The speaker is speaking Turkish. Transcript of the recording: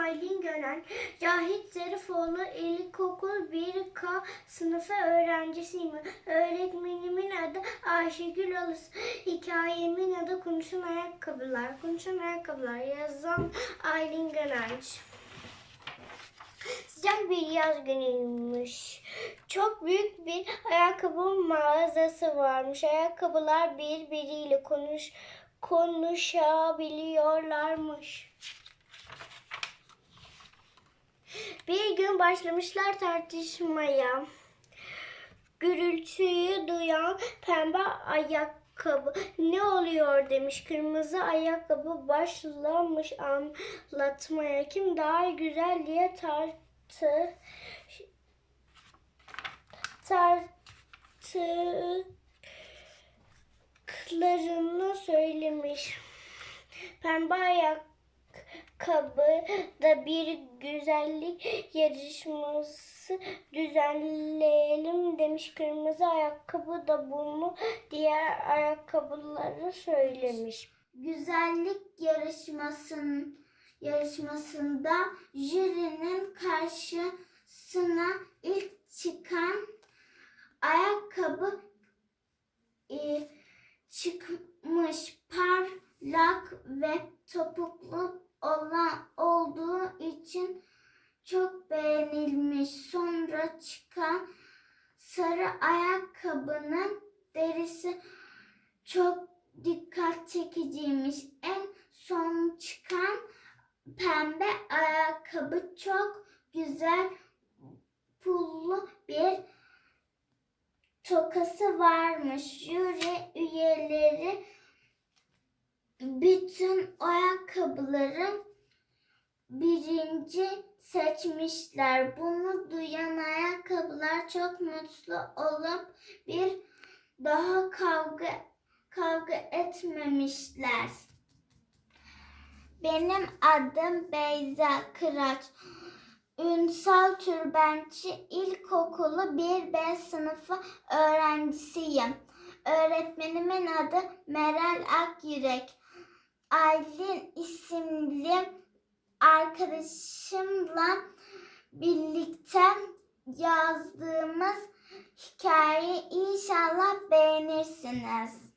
Aylin Gönen. Cahit Zarifoğlu İlkokul 1K sınıfı öğrencisiyim. Öğretmenimin adı Ayşegül Alış. Hikayemin adı Konuşan Ayakkabılar. Konuşan Ayakkabılar yazan Aylin Gönenç. Sıcak bir yaz günüymüş. Çok büyük bir ayakkabı mağazası varmış. Ayakkabılar birbiriyle konuş konuşabiliyorlarmış. Bir gün başlamışlar tartışmaya. Gürültüyü duyan pembe ayakkabı ne oluyor demiş. Kırmızı ayakkabı başlamış anlatmaya. Kim daha güzel diye tartı tarttıklarını söylemiş. Pembe ayakkabı da bir güzellik yarışması düzenleyelim demiş. Kırmızı ayakkabı da bunu diğer ayakkabıları söylemiş. güzellik yarışmasının yarışmasında jürinin karşısına ilk çıkan ayakkabı e, çıkmış parlak ve topuklu olan olduğu için çok beğenilmiş. Sonra çıkan sarı ayakkabının derisi çok dikkat çekiciymiş. En son çıkan pembe ayakkabı çok güzel pullu bir tokası varmış. Jüri üyeleri bütün ayakkabıları birinci seçmişler. Bunu duyan ayakkabılar çok mutlu olup bir daha kavga kavga etmemişler. Benim adım Beyza Kıraç. Ünsal Türbençi İlkokulu 1B sınıfı öğrencisiyim. Öğretmenimin adı Meral Akyürek. Aylin isimli arkadaşımla birlikte yazdığımız hikayeyi inşallah beğenirsiniz.